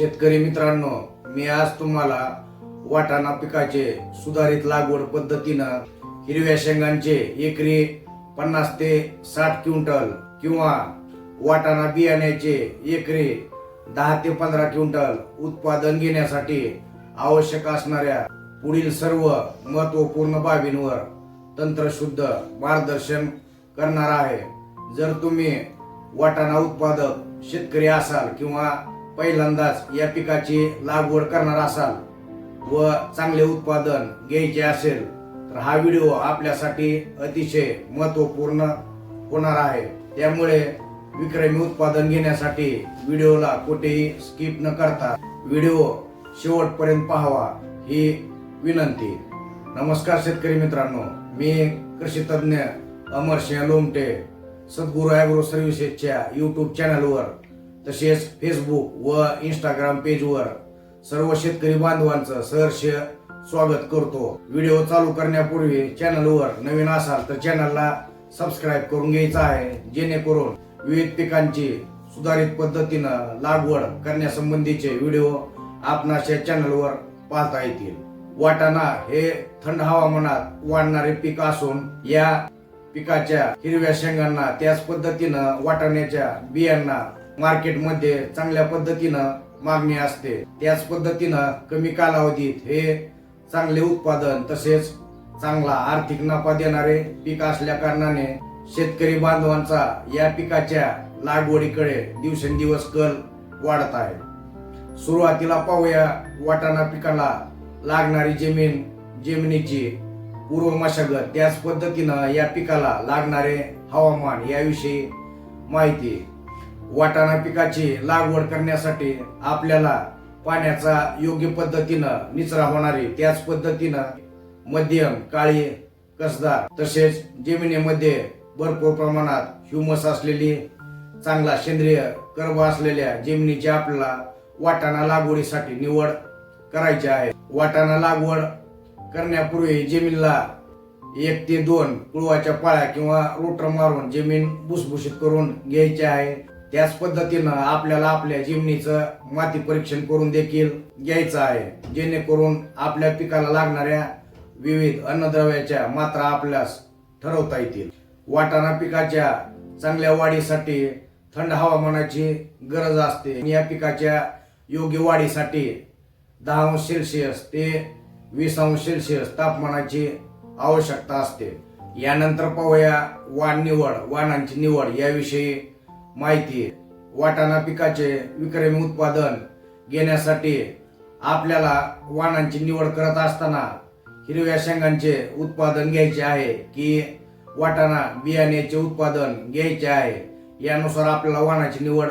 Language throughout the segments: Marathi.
शेतकरी मित्रांनो मी आज तुम्हाला वाटाणा पिकाचे सुधारित लागवड पद्धतीनं हिरव्या शेंगांचे एकरी पन्नास ते साठ क्विंटल किंवा वाटाणा बियाण्याचे एकरी दहा ते पंधरा क्विंटल उत्पादन घेण्यासाठी आवश्यक असणाऱ्या पुढील सर्व महत्त्वपूर्ण बाबींवर तंत्रशुद्ध मार्गदर्शन करणार आहे. जर तुम्ही वाटाणा उत्पादक शेतकरी असाल किंवा पहिल्यांदाच या पिकाची लागवड करणार असाल व चांगले उत्पादन घ्यायचे असेल तर हा व्हिडिओ आपल्यासाठी अतिशय महत्त्वपूर्ण होणार आहे. त्यामुळे विक्रमी उत्पादन घेण्यासाठी व्हिडिओला कुठेही स्किप न करता व्हिडिओ शेवटपर्यंत पाहावा ही विनंती. नमस्कार शेतकरी मित्रांनो मी कृषी तज्ञ अमरसिंह लोमटे सद्गुरू ॲग्रो सर्व्हिसेसच्या यूट्यूब चॅनलवर तसेच फेसबुक व इंस्टाग्राम पेजवर सर्व शेतकरी बांधवांचं सहर्ष स्वागत करतो. व्हिडिओ चालू करण्यापूर्वी चॅनलवर नवीन असाल तर चॅनलला सबस्क्राईब करून घ्यायचा आहे जेणेकरून विविध पिकांची सुधारित पद्धतीनं लागवड करण्यासंबंधीचे व्हिडिओ आपणाच्या चॅनलवर पाहता येतील. वाटाणा हे थंड हवामानात वाढणारे पीक असून या पिकाच्या हिरव्या शेंगांना त्याच पद्धतीनं वाटाण्याच्या बियांना मार्केटमध्ये चांगल्या पद्धतीनं मागणी असते. त्याच पद्धतीनं कमी कालावधीत हे चांगले उत्पादन तसेच चांगला आर्थिक नफा देणारे पीक असल्या कारणाने शेतकरी बांधवांचा या पिकाच्या लागवडीकडे दिवसेंदिवस कल वाढत आहे. सुरुवातीला पाहूया वाटाणा पिकाला लागणारी जमीन जमिनीची पूर्व मशागत त्याच पद्धतीनं या पिकाला लागणारे हवामान याविषयी माहिती. वाटाणा पिकाची लागवड करण्यासाठी आपल्याला पाण्याचा योग्य पद्धतीनं निचरा होणारी त्याच पद्धतीनं मध्यम काळी कसदार तसेच जमिनीमध्ये भरपूर प्रमाणात ह्युमस असलेली चांगला सेंद्रिय कर्ब असलेल्या जमिनीची आपल्याला वाटाणा लागवडीसाठी निवड करायची आहे. वाटाणा लागवड करण्यापूर्वी जमिनीला एक ते दोन कुळवाच्या पाळ्या किंवा रोटर मारून जमीन भुसभुशीत करून घ्यायची आहे. त्याच पद्धतीनं आपल्याला आपल्या जिमनीचं माती परीक्षण करून देखील घ्यायचं आहे. जेणेकरून आपल्या पिकाला लागणाऱ्या विविध अन्नद्रव्याच्या मात्रा आपल्यास ठरवता येतील. वाटाणा पिकाच्या चांगल्या वाढीसाठी थंड हवामानाची गरज असते. या पिकाच्या योग्य वाढीसाठी दहा अंश सेल्सिअस ते वीस अंश सेल्सिअस तापमानाची आवश्यकता असते. यानंतर पाहूया वाण निवड वाणांची निवड याविषयी माहिती वाटाणा पिकाचे विक्रमी उत्पादन घेण्यासाठी आपल्याला वाणांची निवड करत असताना हिरव्या शेंगांचे उत्पादन घ्यायचे आहे की वाटाणा बियाण्याचे उत्पादन घ्यायचे आहे यानुसार आपल्याला वाणाची निवड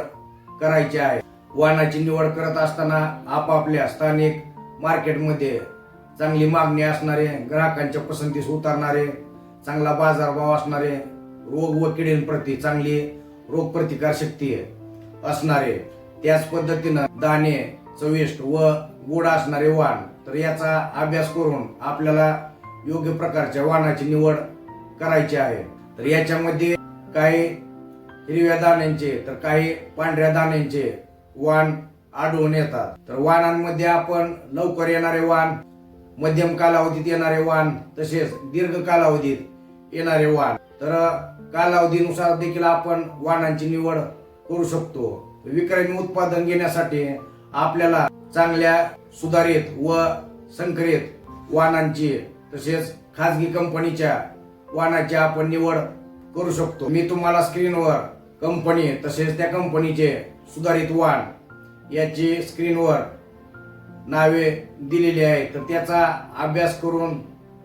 करायची आहे. वाणाची निवड करत असताना आपापल्या स्थानिक मार्केटमध्ये चांगली मागणी असणारे ग्राहकांच्या पसंतीस उतरणारे चांगला बाजारभाव असणारे रोग व किडींप्रती चांगली रोग प्रतिकार शक्ती असणारे त्याच पद्धतीनं दाणे चविष्ट व गोड असणारे वाण. तर याचा अभ्यास करून आपल्याला योग्य प्रकारच्या वाणाची निवड करायची आहे. तर याच्यामध्ये काही हिरव्या दाण्यांचे तर काही पांढऱ्या दाण्यांचे वाण आढळून येतात. तर वाणांमध्ये आपण लवकर येणारे वाण मध्यम कालावधीत येणारे वाण तसेच दीर्घ कालावधीत येणारे वाण. तर कालावधीनुसार देखील आपण वाहनांची निवड करू शकतो. विक्रमी उत्पादन घेण्यासाठी आपल्याला चांगल्या सुधारित व संकरित वाहनांची तसेच खाजगी कंपनीच्या वाहनाची आपण निवड करू शकतो. मी तुम्हाला स्क्रीनवर कंपनी तसेच त्या कंपनीचे सुधारित वाहन याची स्क्रीनवर नावे दिलेली आहे तर त्याचा अभ्यास करून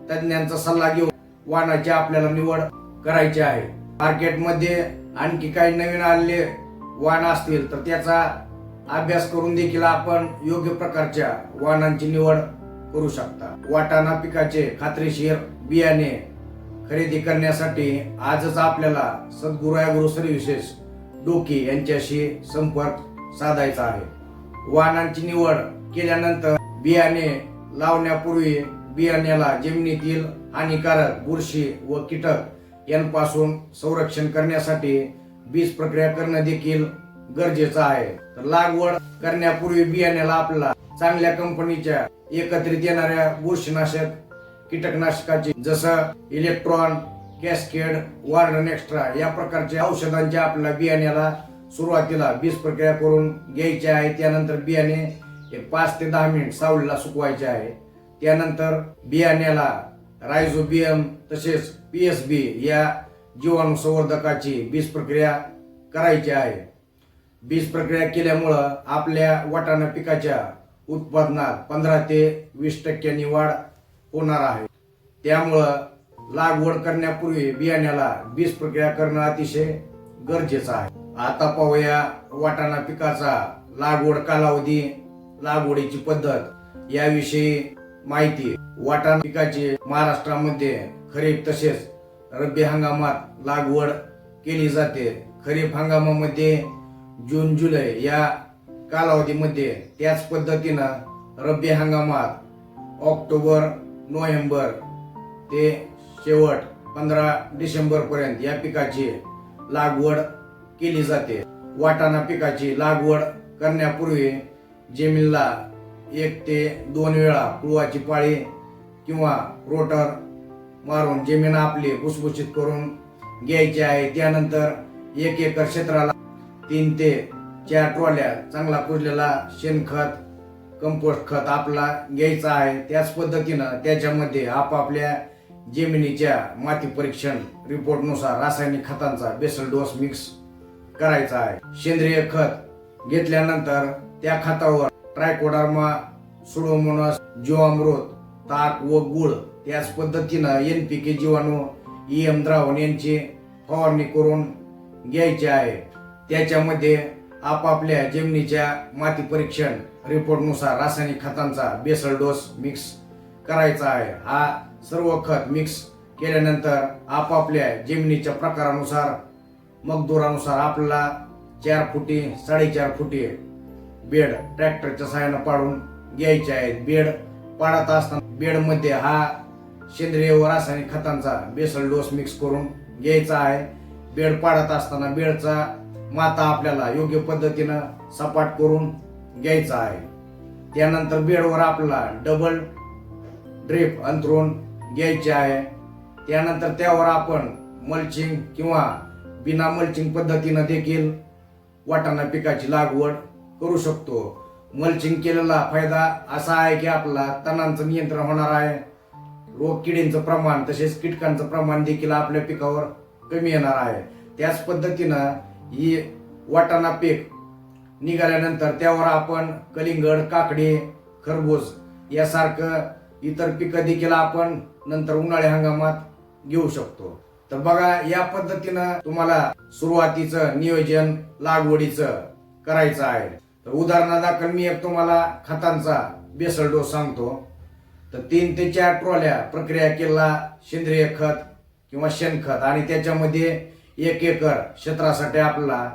तज्ज्ञांचा सल्ला घेऊन वाहनाची आपल्याला निवड करायचे आहे. मार्केटमध्ये आणखी काही नवीन आलेले वाहन असतील तर त्याचा अभ्यास करून देखील आपण योग्य प्रकारच्या वाहनांची निवड करू शकता. वाटाणा पिकाचे खात्रीशीर बियाणे खरेदी करण्यासाठी आजच आपल्याला सद्गुरू अॅग्रो सर्व्हिसेस डोकी यांच्याशी संपर्क साधायचा आहे. वाहनांची निवड केल्यानंतर बियाणे लावण्यापूर्वी बियाण्याला जमिनीतील हानिकारक बुरशी व कीटक यांपासून संरक्षण करण्यासाठी बीज प्रक्रिया करणं देखील गरजेचं आहे. तर लागवड करण्यापूर्वी बियाण्याला आपल्याला चांगल्या कंपनीच्या एकत्रित येणाऱ्या बुरशीनाशक कीटकनाशकाचे जसं इलेक्ट्रॉन कॅस्केड वार्डन एक्स्ट्रा या प्रकारच्या औषधांच्या आपल्याला बियाण्याला सुरुवातीला बीज प्रक्रिया करून घ्यायची आहे. त्यानंतर बियाणे हे पाच ते दहा मिनिट सावलीला सुकवायचे आहे. त्यानंतर बियाण्याला रायझोबियम तसेच पी एस बी या जीवाणू संवर्धकाची बीज प्रक्रिया करायची आहे. बीज प्रक्रिया केल्यामुळं आपल्या वाटाणा पिकाच्या उत्पादनात पंधरा ते वीस टक्क्यांनी वाढ होणार आहे. त्यामुळं लागवड करण्यापूर्वी बियाण्याला बीज प्रक्रिया करणं अतिशय गरजेचं आहे. आता पाहूया वाटाणा पिकाचा लागवड कालावधी लागवडीची पद्धत याविषयी माहिती वाटाणा पिकाची महाराष्ट्रामध्ये खरीप तसेच रब्बी हंगामात लागवड केली जाते. खरीप हंगामामध्ये जून जुलै या कालावधीमध्ये त्याच पद्धतीनं रब्बी हंगामात ऑक्टोबर नोव्हेंबर ते शेवट पंधरा डिसेंबर पर्यंत या पिकाची लागवड केली जाते. वाटाणा पिकाची लागवड करण्यापूर्वी जमिनीला एक ते दोन वेळा कुळवाची पाळी किंवा रोटर मारून जमीन आपली भुसभुशीत करून घ्यायची आहे. त्यानंतर एक एकर क्षेत्राला तीन ते चार ट्रॉल्या चांगला कुजलेला शेणखत कंपोस्ट खत आपला घ्यायचा आहे. त्याच पद्धतीनं त्याच्यामध्ये आपापल्या जमिनीच्या माती परीक्षण रिपोर्टनुसार रासायनिक खतांचा बेसल डोस मिक्स करायचा आहे. सेंद्रिय खत घेतल्यानंतर त्या खतावर ट्रायकोडर्मा सुडोमोनस जीवामृत ताक व गुळ त्याच पद्धतीनं एन पी के जीवाणू एम द्रावण यांची फवारणी करून घ्यायची आहे. त्याच्यामध्ये आपापल्या जमिनीच्या माती परीक्षण रिपोर्टनुसार रासायनिक खतांचा बेसल डोस मिक्स करायचा आहे. हा सर्व खत मिक्स केल्यानंतर आपापल्या जमिनीच्या प्रकारानुसार मगदुरानुसार आपल्याला चार फुटी साडेचार फुटी बेड ट्रॅक्टरच्या सहाय्यानं पाडून घ्यायचे आहेत. बेड पाडत असताना बेडमध्ये हा सेंद्रिय व रासायनिक खतांचा बेसल डोस मिक्स करून घ्यायचा आहे. बेड पाडत असताना बेडचा माता आपल्याला योग्य पद्धतीनं सपाट करून घ्यायचा आहे. त्यानंतर बेडवर आपल्याला डबल ड्रिप अंतरून घ्यायचे आहे. त्यानंतर त्यावर आपण मल्चिंग किंवा बिना मल्चिंग पद्धतीनं देखील वाटाणा पिकाची लागवड करू शकतो. मल्चिंग केलेला फायदा असा आहे की आपला तणांचं नियंत्रण होणार आहे. रोग किडींचं प्रमाण तसेच कीटकांचं प्रमाण देखील आपल्या पिकावर कमी येणार आहे. त्याच पद्धतीनं ही वाटाणा पीक निघाल्यानंतर त्यावर आपण कलिंगड काकडी खरबूज यासारखं इतर पिकं देखील आपण नंतर उन्हाळी हंगामात घेऊ शकतो. तर बघा या पद्धतीनं तुम्हाला सुरुवातीचं नियोजन लागवडीचं करायचं आहे. तर उदाहरणादाखल मी एक तुम्हाला खतांचा बेसल डोस सांगतो. तर तीन ते चार ट्रॉल्या प्रक्रिया केला सेंद्रिय खत किंवा शेणखत आणि त्याच्यामध्ये एक एकर क्षेत्रासाठी आपला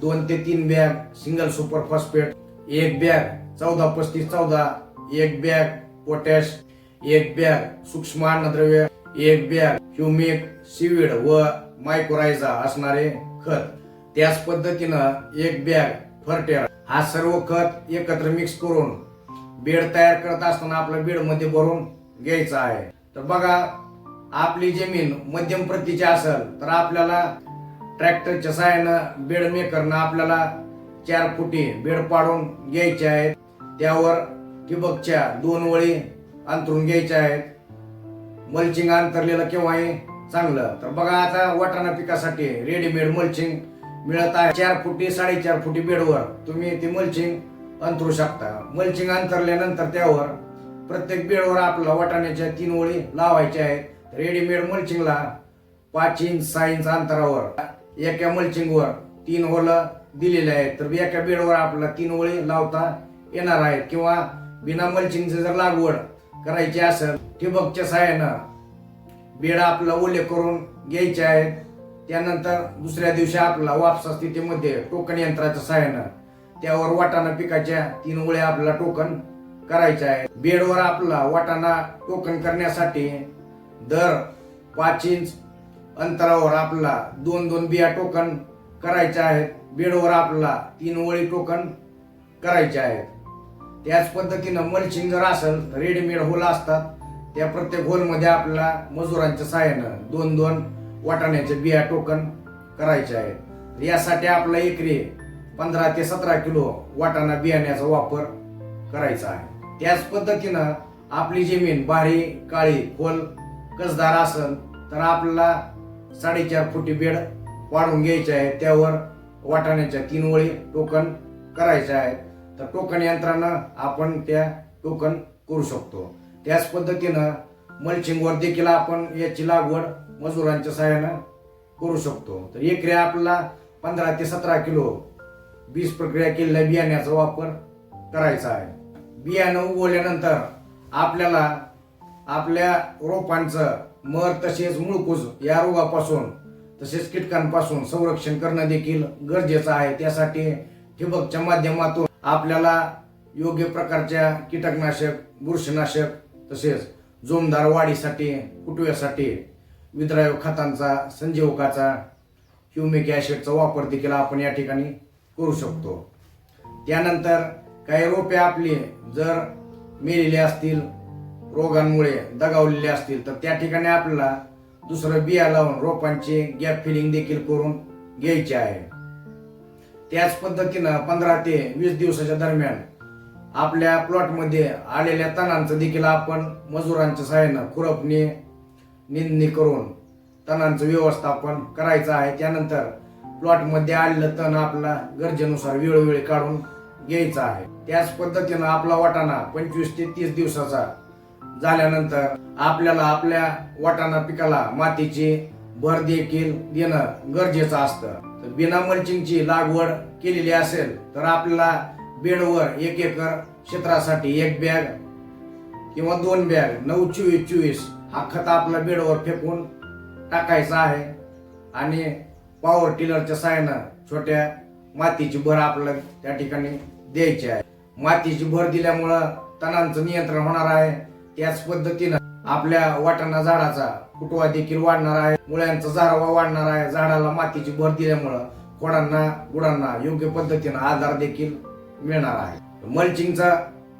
दोन ते तीन बॅग सिंगल सुपर फॉस्फेट एक बॅग चौदा पस्तीस चौदा एक बॅग पोटॅश एक बॅग सूक्ष्म अन्नद्रव्य एक बॅग ह्युमिक सिविड व मायक्रोरायझा असणारे खत. त्याच पद्धतीनं एक बॅग फर्टेर हा सर्व खत एकत्र मिक्स करून बेड तयार करत असताना आपला बेडमध्ये भरून घ्यायचा आहे. तर बघा आपली जमीन मध्यम प्रतीची असेल तर आपल्याला ट्रॅक्टरच्या सहाय्यानं बेड मेकरनं आपल्याला चार फुटी बेड पाडून घ्यायचे आहेत. त्यावर ठिबकच्या दोन वळी अंतरून घ्यायच्या आहेत. मल्चिंग अंतरलेलं केव्हाही चांगलं. तर बघा आता वाटाणा पिकासाठी रेडीमेड मल्चिंग मिळत आहे. चार फुटी साडेचार फुटी बेडवर तुम्ही ती मल्चिंग अंतरू शकता. मल्चिंग अंतरल्यानंतर त्यावर प्रत्येक बेडवर आपल्याला वाटाण्याच्या तीन ओळी लावायच्या आहेत. रेडीमेड मल्चिंगला पाच इंच सहा इंच अंतरावर एका मल्चिंगवर तीन ओलं दिलेले आहेत. तर एका बेडवर आपल्याला तीन ओळी लावता येणार आहेत. किंवा बिना मल्चिंगची जर लागवड करायची असेल ठिबकच्या सहाय्यानं बेड आपल्याला ओले करून घ्यायचे आहेत. त्यानंतर दुसऱ्या दिवशी आपला वापसा स्थितीमध्ये टोकन यंत्राच्या सहाय्यानं. त्यावर वाटाणा पिकाच्या तीन ओळ्या आपला टोकन करायचं आहे बेडवर आपला वाटाणा टोकन करण्यासाठी दर पाच इंच अंतरावर आपला दोन दोन बिया टोकन करायचे आहेत. बेडवर आपला तीन ओळी टोकन करायचे आहेत. त्याच पद्धतीनं मल्चिंग जर असेल तर रेडीमेड होल असतात. त्या प्रत्येक होलमध्ये आपल्याला मजुरांच्या सहाय्यानं दोन दोन वाटाण्याचे बिया टोकन करायचे आहेत. यासाठी आपला एकरी पंधरा ते सतरा किलो वाटाणा बियाण्याचा वापर करायचा आहे. त्याच पद्धतीनं आपली जमीन बारी काळी खोल कसदार असेल तर आपल्याला साडेचार फुटी बेड वाढून घ्यायचे आहे त्यावर वाटाण्याच्या तीन वळी टोकन करायच्या आहेत. तर टोकन यंत्रानं आपण त्या टोकन करू शकतो. त्याच पद्धतीनं मल्चिंगवर देखील आपण याची लागवड मजुरांच्या सहाय्यानं करू शकतो. तर एकरी आपला पंधरा ते सतरा किलो बीज प्रक्रिया केलेल्या बियाण्याचा वापर करायचा आहे. बियाणं उगवल्यानंतर आपल्याला आपल्या रोपांचं मर तसेच मुळकूज या रोगापासून तसेच कीटकांपासून संरक्षण करणं देखील गरजेचं आहे. त्यासाठी ठिबकच्या माध्यमातून आपल्याला योग्य प्रकारच्या कीटकनाशक बुरशीनाशक तसेच जोमदार वाढीसाठी कुटव्यासाठी विद्राव्य खतांचा संजीवकाचा ह्युमिक ॲसिडचा वापर देखील आपण या ठिकाणी करू शकतो. त्यानंतर काही रोपे आपली जर मेलेली असतील रोगांमुळे दगावलेले असतील तर त्या ठिकाणी आपल्याला दुसरं बिया लावून रोपांचे गॅप फिलिंग देखील करून घ्यायचे आहे. त्याच पद्धतीनं पंधरा ते वीस दिवसाच्या दरम्यान आपल्या प्लॉटमध्ये आलेल्या तणांचं देखील आपण मजुरांच्या सहाय्यानं खुरपणे निंदणी करून तणांचं व्यवस्थापन करायचं आहे. त्यानंतर प्लॉटमध्ये आलेलं तण आपला गरजेनुसार वेळोवेळी काढून घ्यायचं आहे. त्याच पद्धतीनं आपला वाटाणा पंचवीस ते तीस दिवसाचा झाल्यानंतर आपल्याला आपल्या वाटाणा पिकाला मातीची भर देखील देणं गरजेचं असतं. तर बिना मल्चिंगची लागवड केलेली असेल तर आपल्याला बेडवर एक एकर क्षेत्रासाठी एक बॅग किंवा दोन बॅग नऊ चोवीस चोवीस हा खत आपला बेडवर फेकून टाकायचा आहे. आणि पॉवर टिलरच्या साहाय्यानं छोट्या मातीची भर आपल्याला त्या ठिकाणी द्यायची आहे. मातीची भर दिल्यामुळं तणांचं नियंत्रण होणार आहे. त्याच पद्धतीनं आपल्या वाटाणा झाडाचा कुटवा देखील वाढणार आहे. मुळ्यांचा झारवा वाढणार आहे. झाडाला मातीची भर दिल्यामुळं खोडांना गुडांना योग्य पद्धतीनं आधार देखील मिळणार आहे. मल्चिंगचा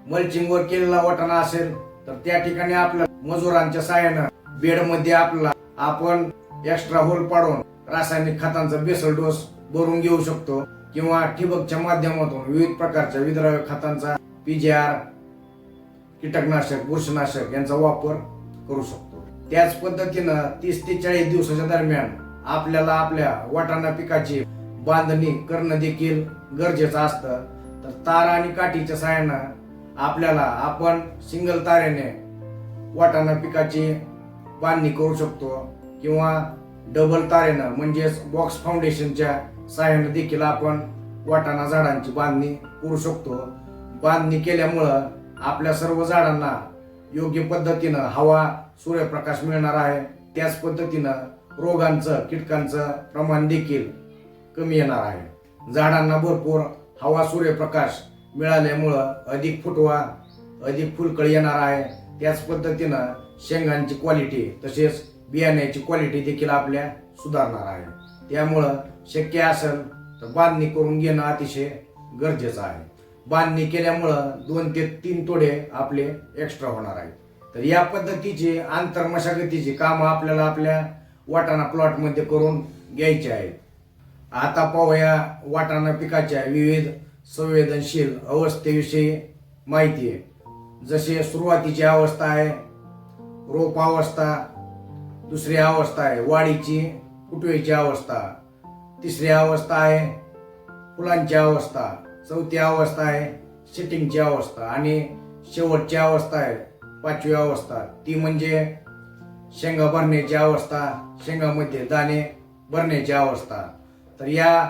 मल्चिंगवर केलेला वाटाणा असेल तर त्या ठिकाणी आपल्या मजुरांच्या साह्यानं बेडमध्ये आपला आपण एक्स्ट्रा होल पाडून रासायनिक खतांचा बेसल डोस भरून घेऊ शकतो किंवा ठिबकच्या माध्यमातून विविध प्रकारच्या विद्राव्य खतांचा पीजीआर कीटकनाशक बुरशीनाशक यांचा वापर करू शकतो. त्याच पद्धतीनं तीस ते चाळीस दिवसाच्या दरम्यान आपल्याला आपल्या वाटाणा पिकाची बांधणी करणं देखील गरजेचं असतं. तर तार आणि काठीच्या साह्यानं आपल्याला आपण सिंगल तारेने वाटाणा पिकाची बांधणी करू शकतो किंवा डबल तारेनं म्हणजेच बॉक्स फाउंडेशनच्या सहाय्यानं देखील आपण वाटाणा झाडांची बांधणी करू शकतो. बांधणी केल्यामुळं आपल्या सर्व झाडांना योग्य पद्धतीनं हवा सूर्यप्रकाश मिळणार आहे. त्याच पद्धतीनं रोगांचं कीटकांचं प्रमाण देखील कमी येणार आहे. झाडांना भरपूर हवा सूर्यप्रकाश मिळाल्यामुळं अधिक फुटवा अधिक फुलकळी येणार आहे. त्याच पद्धतीनं शेंगांची क्वालिटी तसेच बियाण्याची क्वालिटी देखील आपल्या सुधारणार आहे. त्यामुळं शक्य असेल तर बांधणी करून घेणं अतिशय गरजेचं आहे. बांधणी केल्यामुळं दोन ते तीन तोडे आपले एक्स्ट्रा होणार आहेत. तर या पद्धतीची आंतर मशागतीची कामं आपल्याला आपल्या वाटाणा प्लॉटमध्ये करून घ्यायची आहेत. आता पाहूया वाटाणा पिकाच्या विविध संवेदनशील अवस्थेविषयी माहिती आहे. जसे सुरुवातीची अवस्था आहे रोप अवस्था दुसरी अवस्था आहे वाढीची फुटवेची अवस्था तिसरी अवस्था आहे फुलांची अवस्था चौथी अवस्था आहे सिटिंगची अवस्था आणि शेवटची अवस्था आहे पाचवी अवस्था. ती म्हणजे शेंगा भरण्याची अवस्था शेंगामध्ये दाणे भरण्याची अवस्था. तर या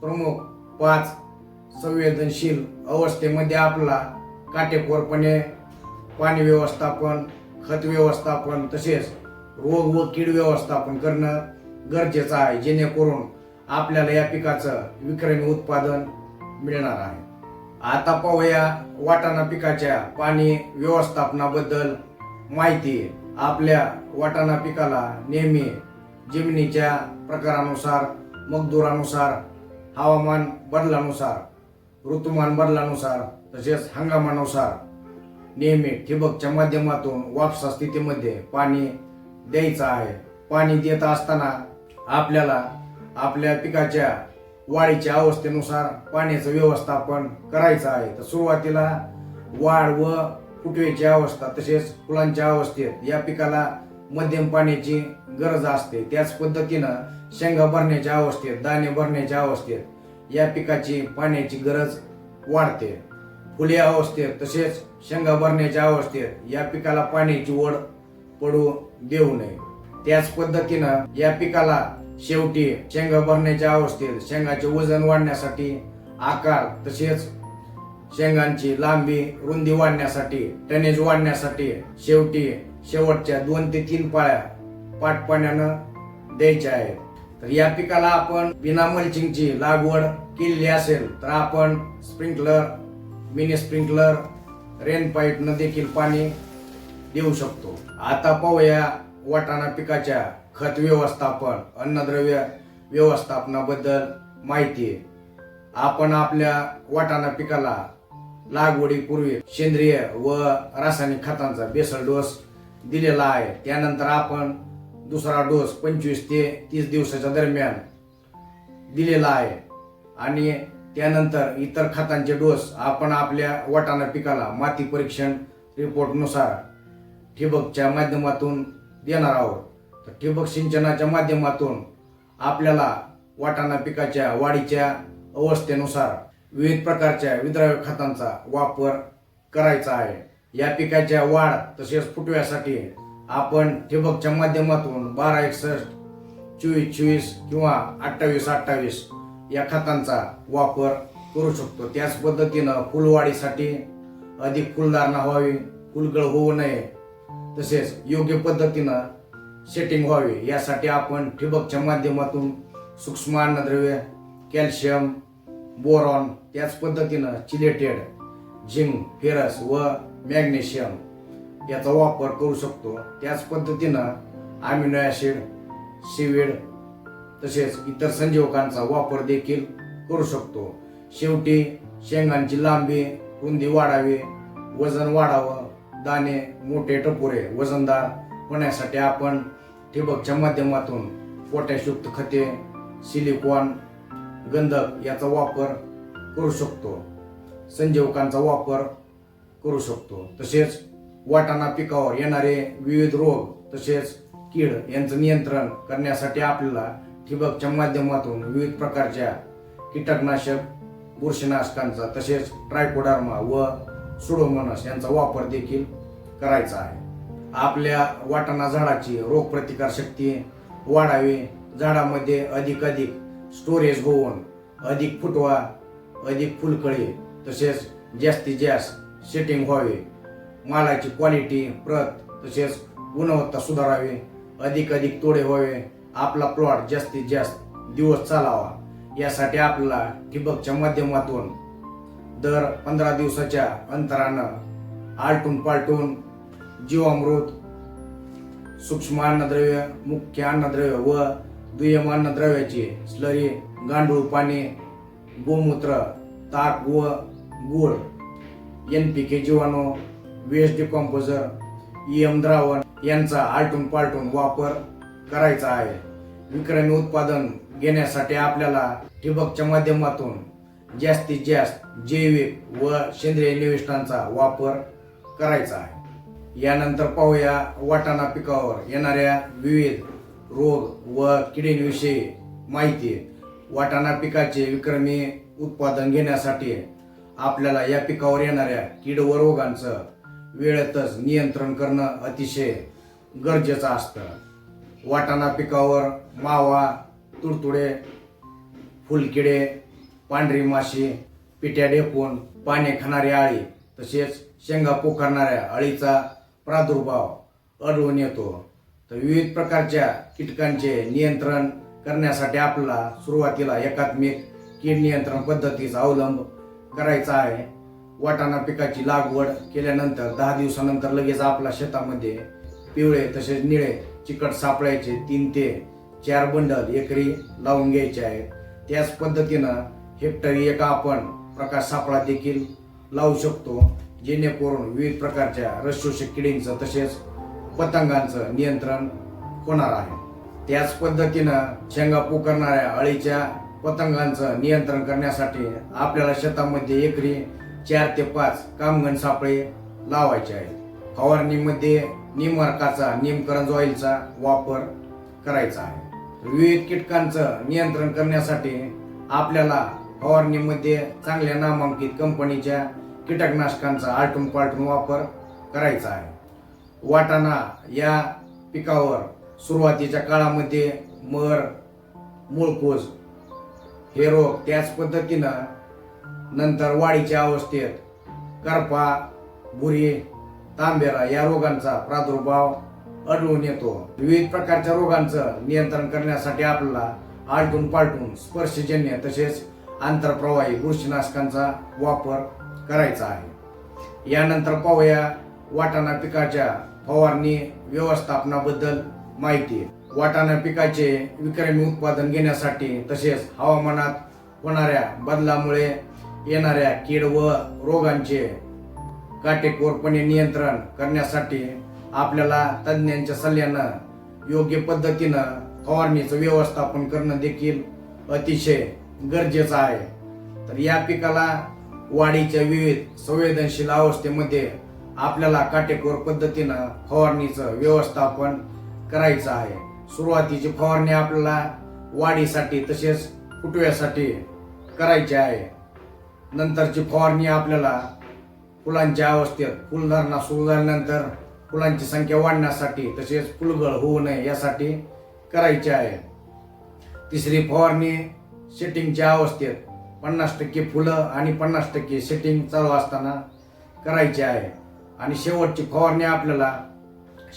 प्रमुख पाच संवेदनशील अवस्थेमध्ये आपला काटेकोरपणे पाणी व्यवस्थापन खत व्यवस्थापन तसेच रोग व कीड व्यवस्थापन करणं गरजेचं आहे जेणेकरून आपल्याला या पिकाचं विक्रमी उत्पादन मिळणार आहे. आता पाहूया वाटाणा पिकाच्या पाणी व्यवस्थापनाबद्दल माहिती. आपल्या वाटाणा पिकाला नेहमी जमिनीच्या प्रकारानुसार मगदुरानुसार हवामान बदलानुसार ऋतुमान बदलानुसार तसेच हंगामानुसार नेहमी ठिबकच्या माध्यमातून वापसा स्थितीमध्ये पाणी द्यायचं आहे. पाणी देत असताना आपल्याला आपल्या पिकाच्या वाढीच्या अवस्थेनुसार पाण्याचं व्यवस्थापन करायचं आहे. तर सुरुवातीला वाढ व फुटवेची अवस्था तसेच फुलांच्या अवस्थेत या पिकाला मध्यम पाण्याची गरज असते. त्याच पद्धतीनं शेंगा भरण्याच्या अवस्थेत दाणे भरण्याच्या अवस्थेत या पिकाची पाण्याची गरज वाढते. फुले अवस्थेत तसेच शेंगा भरण्याच्या अवस्थेत या पिकाला पाण्याची ओढ पडू देऊ नये. त्याच पद्धतीनं या पिकाला शेवटी शेंगा भरण्याच्या अवस्थेत शेंगाचे वजन वाढण्यासाठी आकार तसेच शेंगांची लांबी रुंदी वाढण्यासाठी टनेज वाढण्यासाठी शेवटी शेवटच्या दोन ते तीन पाळ्या पाटपाण्यानं द्यायच्या आहेत. तर या पिकाला आपण बिना मल्चिंगची लागवड केलेली असेल तर आपण स्प्रिंकलर मिनी स्प्रिंकलर रेन पाईपनं देखील पाणी देऊ शकतो. आता पाहूया वाटाणा पिकाच्या खत व्यवस्थापन अन्नद्रव्य व्यवस्थापनाबद्दल माहिती आपण आपल्या वाटाणा पिकाला लागवडीपूर्वी सेंद्रिय व रासायनिक खतांचा बेसल डोस दिलेला आहे. त्यानंतर आपण दुसरा डोस पंचवीस ते तीस दिवसाच्या दरम्यान दिलेला आहे. आणि त्यानंतर इतर खतांचे डोस आपण आपल्या वाटाणा पिकाला माती परीक्षण रिपोर्टनुसार ठिबकच्या माध्यमातून देणार आहोत. तर ठिबक सिंचनाच्या माध्यमातून आपल्याला वाटाणा पिकाच्या वाढीच्या अवस्थेनुसार विविध प्रकारच्या विद्राव्य खतांचा वापर करायचा आहे. या पिकाच्या वाढ तसेच फुटव्यासाठी आपण ठिबकच्या माध्यमातून बारा एकसष्ट चोवीस चोवीस किंवा अठ्ठावीस अठ्ठावीस या खतांचा वापर करू शकतो. त्याच पद्धतीनं फुलवाढीसाठी अधिक फुलधारणा व्हावी फुलगळ होऊ नये तसेच योग्य पद्धतीनं सेटिंग व्हावी. यासाठी आपण ठिबकच्या माध्यमातून सूक्ष्म अन्नद्रव्य कॅल्शियम बोरॉन त्याच पद्धतीनं चिलेटेड झिंक फेरस व मॅग्नेशियम याचा वापर करू शकतो. त्याच पद्धतीनं अमिनो ॲसिड सिविड तसेच इतर संजीवकांचा वापर देखील करू शकतो. शेवटी शेंगांची लांबी रुंदी वाढावी वजन वाढावं दाणे मोठे टपोरे वजनदार होण्यासाठी आपण ठिबकच्या माध्यमातून पोटॅशयुक्त खते सिलिकॉन गंधक याचा वापर करू शकतो. संजीवकांचा वापर करू शकतो. तसेच वाटाणा पिकावर येणारे विविध रोग तसेच कीड यांचं नियंत्रण करण्यासाठी आपल्याला ठिबकच्या माध्यमातून विविध प्रकारच्या कीटकनाशक बुरशीनाशकांचा तसेच ट्रायकोडार्मा व सुडोमोनस यांचा वापर देखील करायचा आहे. आपल्या वाटाणा झाडाची रोगप्रतिकार शक्ती वाढावी. झाडामध्ये अधिक अधिक स्टोरेज होऊन अधिक फुटवा अधिक फुलकळी तसेच जास्तीत जास्त सेटिंग व्हावे. मालाची क्वालिटी प्रत तसेच गुणवत्ता सुधारावी. अधिक अधिक तोडे व्हावे. आपला प्लॉट जास्तीत जास्त दिवस चालावा. यासाठी आपल्याला ठिबकच्या माध्यमातून दर पंधरा दिवसाच्या अंतरानं आलटून पालटून जीवामृत सूक्ष्म अन्नद्रव्य मुख्य अन्नद्रव्य व दुय्यम अन्नद्रव्याची स्लरी गांडूळ पाणी गोमूत्र ताक व गुळ एन पी के जीवाणू B S D composer E M द्रावण यांचा आलटून पालटून वापर करायचा आहे. विक्रमी उत्पादन घेण्यासाठी आपल्याला ठिबकच्या माध्यमातून जास्तीत जास्त जैविक व सेंद्रिय निविष्ठांचा वापर करायचा आहे. यानंतर पाहूया वाटाणा पिकावर येणाऱ्या विविध रोग व किडींविषयी माहिती. वाटाणा पिकाचे विक्रमी उत्पादन घेण्यासाठी आपल्याला या पिकावर येणाऱ्या कीड व रोगांचं वेळेतच नियंत्रण करणं अतिशय गरजेचं असतं. वाटाणा पिकावर मावा तुडतुडे फुलकिडे पांढरी माशी पिट्या डेपून पाने खाणारी आळी तसेच शेंगा पोखरणाऱ्या अळीचा प्रादुर्भाव अडवून येतो. तर विविध प्रकारच्या कीटकांचे नियंत्रण करण्यासाठी आपला सुरुवातीला एकात्मिक कीड नियंत्रण पद्धतीचा अवलंब करायचा आहे. वाटाणा पिकाची लागवड केल्यानंतर दहा दिवसानंतर लगेच आपल्या शेतामध्ये पिवळे तसेच निळे चिकट सापळायचे तीन ते चार बंडल एकरी लावून घ्यायचे आहेत त्याच पद्धतीनं हेक्टरी एका आपण प्रकाश सापळा देखील लावू शकतो जेणेकरून विविध प्रकारच्या रसशोषक किडींचं तसेच पतंगांचं नियंत्रण होणार आहे. त्याच पद्धतीनं शेंगा पोकरणाऱ्या अळीच्या पतंगांचं नियंत्रण करण्यासाठी आपल्याला शेतामध्ये एकरी चार ते पाच कामगण सापळे लावायचे आहेत. फवारणीमध्ये निमवर्काचा निमकरंज ऑइलचा वापर करायचा आहे. विविध कीटकांचं नियंत्रण करण्यासाठी आपल्याला फवारणीमध्ये चांगल्या नामांकित कंपनीच्या कीटकनाशकांचा आलटून पालटून वापर करायचा आहे. वाटाणा या पिकावर सुरुवातीच्या काळामध्ये मर मुळकूस हे रोग त्याच पद्धतीनं नंतर वाढीच्या अवस्थेत करपा बुरी तांबेरा या रोगांचा प्रादुर्भाव आढळून येतो. विविध प्रकारच्या रोगांचं नियंत्रण करण्यासाठी आपल्याला आलटून पालटून स्पर्शजन्य तसेच आंतरप्रवाही बुरशीनाशकांचा वापर करायचा आहे. यानंतर पाहूया वाटाणा पिकाच्या फवारणी व्यवस्थापनाबद्दल माहिती. वाटाणा पिकाचे विक्रमी उत्पादन घेण्यासाठी तसेच हवामानात होणाऱ्या बदलामुळे येणाऱ्या कीड व रोगांचे काटेकोरपणे नियंत्रण करण्यासाठी आपल्याला तज्ज्ञांच्या सल्ल्यानं योग्य पद्धतीनं फवारणीचं व्यवस्थापन करणं देखील अतिशय गरजेचं आहे. तर या पिकाला वाढीच्या विविध संवेदनशील अवस्थेमध्ये आपल्याला काटेकोर पद्धतीनं फवारणीचं व्यवस्थापन करायचं आहे. सुरुवातीची फवारणी आपल्याला वाढीसाठी तसेच फुटव्यासाठी करायची आहे. नंतरची फवारणी आपल्याला फुलांच्या अवस्थेत फुलधारणा सुरू झाल्यानंतर फुलांची संख्या वाढण्यासाठी तसेच फुलगळ होऊ नये यासाठी करायची आहे. तिसरी फवारणी सेटिंगच्या अवस्थेत पन्नास टक्के फुलं आणि पन्नास टक्के सेटिंग चालू असताना करायची आहे. आणि शेवटची फवारणी आपल्याला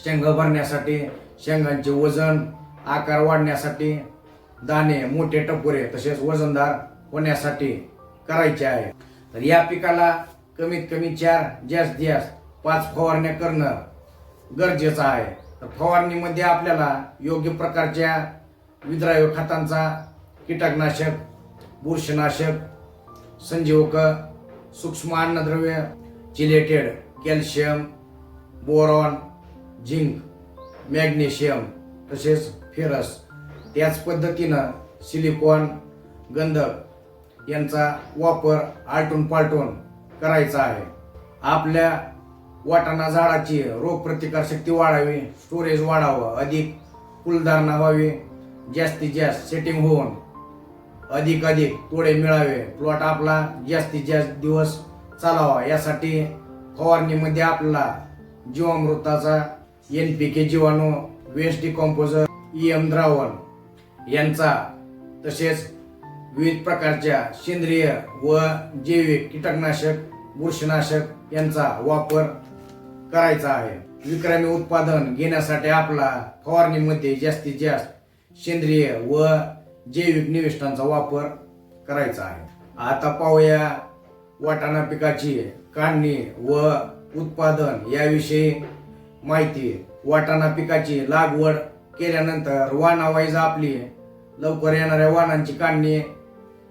शेंगा भरण्यासाठी शेंगांचे वजन आकार वाढण्यासाठी दाणे मोठे टपोरे तसेच वजनदार होण्यासाठी करायचे आहे. तर या पिकाला कमीत कमी चार जास्त जास्त पाच फवारण्या करणं गरजेचं आहे. तर फवारणीमध्ये आपल्याला योग्य प्रकारच्या विद्राव्य खतांचा कीटकनाशक बुरशीनाशक संजीवक सूक्ष्म अन्नद्रव्य chelated calcium boron zinc magnesium तसेच फेरस. त्याच पद्धतीनं सिलिकॉन गंधक यांचा वापर आलटून पालटून करायचा आहे. आपल्या वाटाणा झाडाची रोगप्रतिकार शक्ती वाढावी स्टोरेज वाढावं अधिक फुलधारणा व्हावी जास्तीत जास्त सेटिंग होऊन अधिक अधिक तोडे मिळावे. प्लॉट आपला जास्तीत जास्त दिवस चालावा. यासाठी फवारणीमध्ये आपला जीवामृताचा एन पी के जीवाणू वेस्ट डिकॉम्पोजर ई एम द्रावण यांचा तसेच विविध प्रकारच्या सेंद्रिय व जैविक कीटकनाशक बुरशीनाशक यांचा वापर करायचा आहे. विक्रमी उत्पादन घेण्यासाठी आपला फवारणीमध्ये जास्तीत जास्त सेंद्रिय व जैविक निविष्ठांचा वापर करायचा आहे. आता पाहूया वाटाणा पिकाची काढणी व उत्पादन याविषयी माहिती. वाटाणा पिकाची लागवड केल्यानंतर वाणावाईज आपली लवकर येणाऱ्या वाणांची काढणी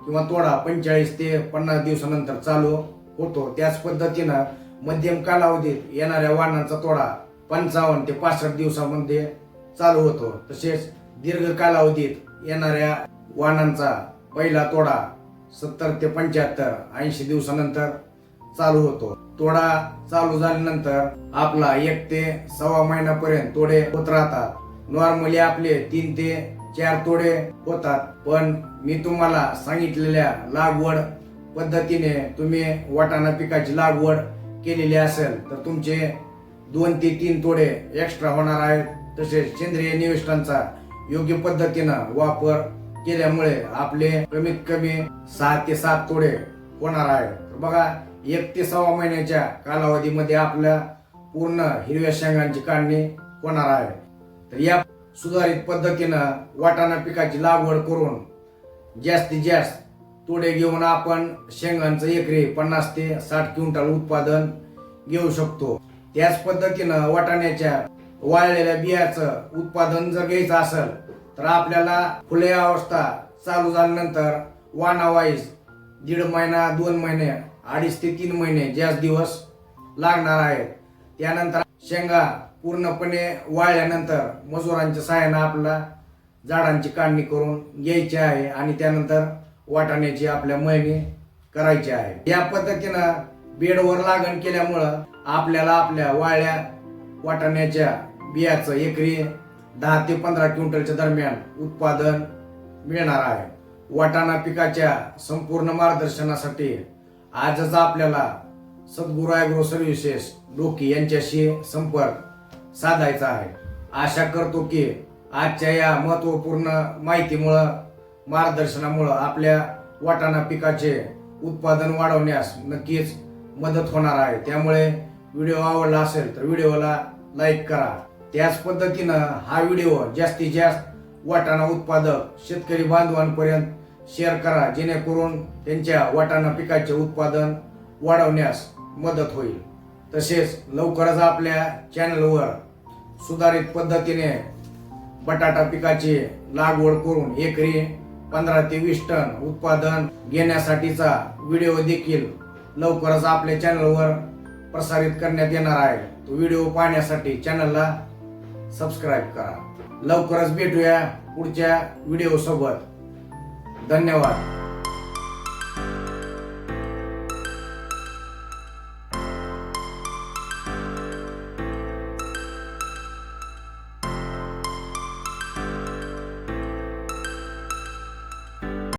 किंवा तोडा पंचेचाळीस ते पन्नास दिवसानंतर चालू होतो. त्याच पद्धतीनं मध्यम कालावधीत येणाऱ्या वाहनांचा तोडा पंचावन्न ते पासष्ट दिवसामध्ये चालू होतो. तसेच दीर्घ कालावधीत येणाऱ्या वाहनांचा पहिला तोडा सत्तर ते पंच्याहत्तर ऐंशी दिवसानंतर चालू होतो. तोडा चालू झाल्यानंतर आपला एक ते सव्वा महिन्यापर्यंत तोडे होत राहतात. नॉर्मली आपले तीन ते चार तोडे होतात पण मी तुम्हाला सांगितलेल्या लागवड पद्धतीने तुम्ही वाटाणा पिकाची लागवड केलेली असेल तर तुमचे दोन ते तीन तोडे एक्स्ट्रा होणार आहेत. तसेच सेंद्रिय निविष्टांचा योग्य पद्धतीनं वापर केल्यामुळे आपले कमीत कमी सहा ते सात तोडे होणार आहेत. बघा एक ते सव्वा महिन्याच्या कालावधीमध्ये आपल्या पूर्ण हिरव्या शेंगांची काढणी होणार आहे. तर या सुधारित पद्धतीनं वाटाणा पिकाची लागवड करून जास्तीत जास्त तोडे घेऊन आपण शेंगांचं एकरी पन्नास ते साठ क्विंटल उत्पादन घेऊ शकतो. त्याच पद्धतीनं वाटाण्याच्या वाळलेल्या बियाचं उत्पादन जर घ्यायचं असेल तर आपल्याला फुले अवस्था चालू झाल्यानंतर वाणावाईस दीड महिना दोन महिने अडीच ते तीन महिने जास्त दिवस लागणार आहेत. त्यानंतर शेंगा पूर्णपणे वाळल्यानंतर मजुरांच्या सहाय्यानं आपला झाडांची काढणी करून घ्यायची आहे आणि त्यानंतर वाटाण्याची आपल्या मळणी करायची आहे. या पद्धतीनं बेडवर लागण केल्यामुळं आपल्याला आपल्या वाळ्या वाटाण्याच्या बियाचं एकरी दहा ते पंधरा क्विंटलच्या दरम्यान उत्पादन मिळणार आहे. वाटाणा पिकाच्या संपूर्ण मार्गदर्शनासाठी आजच आपल्याला सद्गुरू ॲग्रो सर्व्हिसेस डोकी यांच्याशी संपर्क साधायचा आहे. आशा करतो की आजच्या या महत्त्वपूर्ण माहितीमुळं मार्गदर्शनामुळं आपल्या वाटाणा पिकाचे उत्पादन वाढवण्यास नक्कीच मदत होणार आहे. त्यामुळे व्हिडिओ आवडला असेल तर व्हिडिओला लाईक करा. त्याच पद्धतीनं हा व्हिडिओ जास्तीत जास्त वाटाणा उत्पादक शेतकरी बांधवांपर्यंत शेअर करा जेणेकरून त्यांच्या वाटाणा पिकाचे उत्पादन वाढवण्यास मदत होईल. तसेच लवकरच आपल्या चॅनलवर सुधारित पद्धतीने बटाटा पिकाची लागवड करून एकरी पंधरा ते वीस टन उत्पादन घेण्यासाठीचा व्हिडिओ देखील लवकरच आपल्या चॅनलवर प्रसारित करण्यात येणार आहे. तो व्हिडिओ पाहण्यासाठी चॅनलला सबस्क्राईब करा. लवकरच भेटूया पुढच्या व्हिडिओ सोबत धन्यवाद.